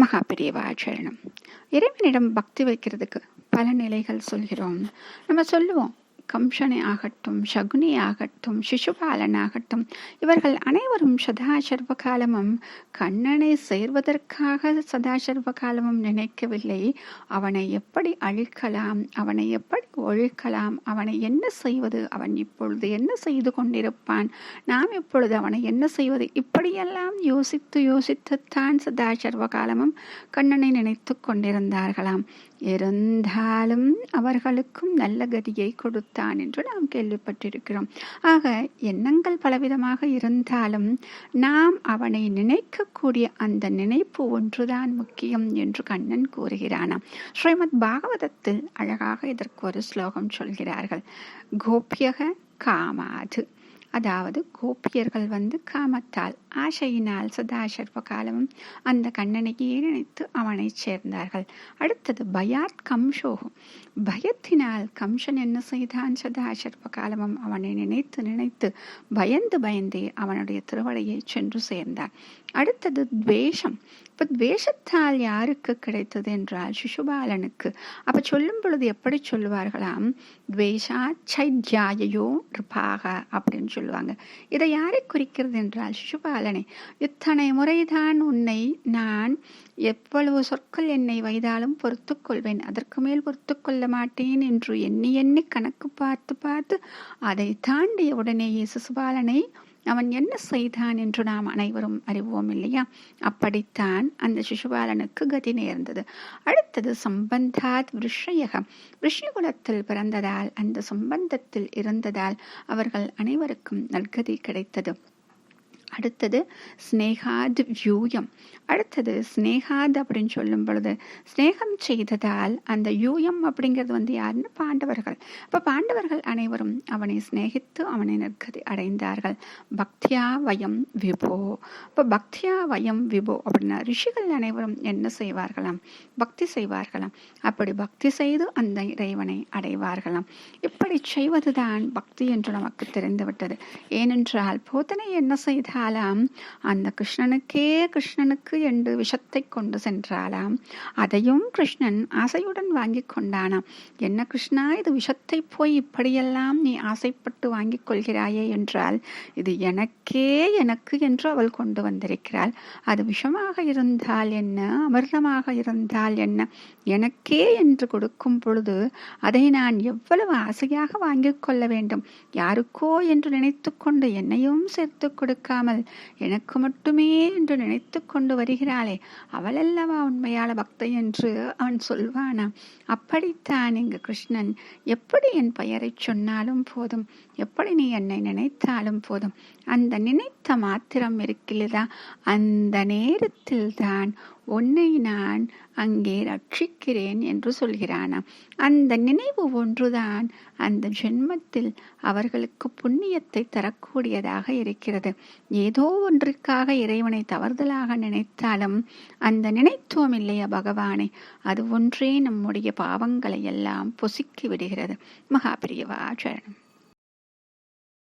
மகாபிரியவாச்சரணம் இறைவனிடம் பக்தி வைக்கிறதுக்கு பல நிலைகள் சொல்கிறோம். நம்ம சொல்லுவோம் கம்சனை ஆகட்டும் சகுனி ஆகட்டும் சிசுபாலன் ஆகட்டும் இவர்கள் அனைவரும் சதாசர்வ காலமும் கண்ணனை சேர்வதற்காக சதாசர்வ காலமும் நினைக்கவில்லை. அவனை எப்படி அழிக்கலாம்? அவனை எப்படி ஒழிக்கலாம். அவனை என்ன செய்வது? அவன் இப்பொழுது என்ன செய்து கொண்டிருப்பான்? நாம் இப்பொழுது அவனை என்ன செய்வது? இப்படியெல்லாம் யோசித்து யோசித்துத்தான் சதாசர்வ காலமும் கண்ணனை நினைத்து கொண்டிருந்தார்களாம். இருந்தாலும் அவர்களுக்கும் நல்ல கதியை கொடுத்தான் என்று நாம் கேள்விப்பட்டிருக்கிறோம். ஆக எண்ணங்கள் பலவிதமாக இருந்தாலும் நாம் அவனை நினைக்கக்கூடிய அந்த நினைப்பு ஒன்றுதான் முக்கியம் என்று கண்ணன் கூறுகிறானாம். ஸ்ரீமத் பாகவதத்தில் அழகாக இதற்கு ஒரு ஸ்லோகம் சொல்கிறார்கள் கோபியக காமாது அதாவது கோபியர்கள் வந்து காமத்தால் ஆசையினால் சதாசர்வ காலமும் அந்த கண்ணனையே நினைத்து அவனை சேர்ந்தார்கள். அடுத்தது பயாத் கம்சோகம் பயத்தினால் கம்சன் என்ன செய்தான்? சதாசர்வ காலமும் அவனை நினைத்து நினைத்து பயந்து பயந்தே அவனுடைய திருவடையை சென்று சேர்ந்தான் அடுத்தது துவேஷம். இப்போ துவேஷத்தால் யாருக்கு கிடைத்தது என்றால் சிசுபாலனுக்கு. அப்ப சொல்லும் பொழுது எப்படி சொல்லுவார்களாம்? துவேஷா சைத்யாயோ ரிபாக அப்படின்னு சொல்லுவாங்க. இதை யாரை குறிக்கிறது என்றால் சிசுபாலனை இத்தனை முறைதான் உன்னை நான் எவ்வளவு சொற்கள் என்னை வைத்தாலும் பொறுத்து கொள்வேன். அதற்கு மேல் பொறுத்து கொள்ள மாட்டேன் என்று எண்ணி எண்ணி கணக்கு பார்த்து பார்த்து அதை தாண்டிய உடனேயே சிசுபாலனை அவன் என்ன செய்தான் என்று நாம் அனைவரும் அறிவோம் இல்லையா? அப்படித்தான் அந்த சிசுபாலனுக்கு கதி நேர்ந்தது. அடுத்தது சம்பந்தாத் விஷயகம் ரிஷிகுலத்தில் பிறந்ததால் அந்த சம்பந்தத்தில் இருந்ததால் அவர்கள் அனைவருக்கும் நற்கதி கிடைத்தது. அடுத்தது ஸ்னேகாத் யூயம் அடுத்தது ஸ்னேகாத் அப்படின்னு சொல்லும் பொழுது ஸ்னேகம் செய்ததால் அந்த யூயம் அப்படிங்கிறது வந்து யாருன்னு பாண்டவர்கள். அப்போ பாண்டவர்கள் அனைவரும் அவனை சிநேகித்து அவனை நிற்கதி அடைந்தார்கள். பக்தியா வயம் விபோ. இப்போ பக்தியா வயம் விபோ அப்படின்னா ரிஷிகள் அனைவரும் என்ன செய்வார்களாம்? பக்தி செய்வார்களாம். அப்படி பக்தி செய்து அந்த இறைவனை அடைவார்களாம். இப்படி செய்வதுதான் பக்தி என்று நமக்கு தெரிந்துவிட்டது. ஏனென்றால் போதனை என்ன செய்தால் சென்றாலாம் அந்த கிருஷ்ணனுக்கே கிருஷ்ணனுக்கு என்று விஷத்தை கொண்டு சென்றாலாம் அதையும் கிருஷ்ணன் ஆசையுடன் வாங்கி கொண்டானாம். என்ன கிருஷ்ணா இது விஷத்தை போய் இப்படியெல்லாம் நீ ஆசைப்பட்டு வாங்கிக் கொள்கிறாயே என்றால் இது எனக்கே எனக்கு என்று அவள் கொண்டு வந்திருக்கிறாள். அது விஷமாக இருந்தால் என்ன? அமிர்தமாக இருந்தால் என்ன? எனக்கே என்று கொடுக்கும் பொழுது அதை நான் எவ்வளவு ஆசையாக வாங்கிக் கொள்ள வேண்டும்? யாருக்கோ என்று நினைத்து கொண்டு என்னையும் சேர்த்து கொடுக்காமல் எனக்கு மட்டுமே என்று நினைத்து கொண்டு வருகிறாளே. அவளல்லவா உண்மையால பக்தை என்று அவன் சொல்வானா? அப்படித்தான் இங்கு கிருஷ்ணன். எப்படி என் பெயரை சொன்னாலும் போதும். எப்படி நீ என்னை நினைத்தாலும் போதும். அந்த நினைத்த மாத்திரம் இருக்கிறதா? அந்த நேரத்தில் தான் உன்னை நான் அங்கே ரட்சிக்கிறேன் என்று சொல்கிறானாம். அந்த நினைவு ஒன்றுதான் அந்த ஜென்மத்தில் அவர்களுக்கு புண்ணியத்தை தரக்கூடியதாக இருக்கிறது. ஏதோ ஒன்றிற்காக இறைவனை தவறுதலாக நினைத்தாலும் அந்த நினைத்தோம் இல்லையா பகவானை? அது ஒன்றே நம்முடைய பாவங்களை எல்லாம் பொசுக்கி விடுகிறது. மகாபிரியவா சரணம்.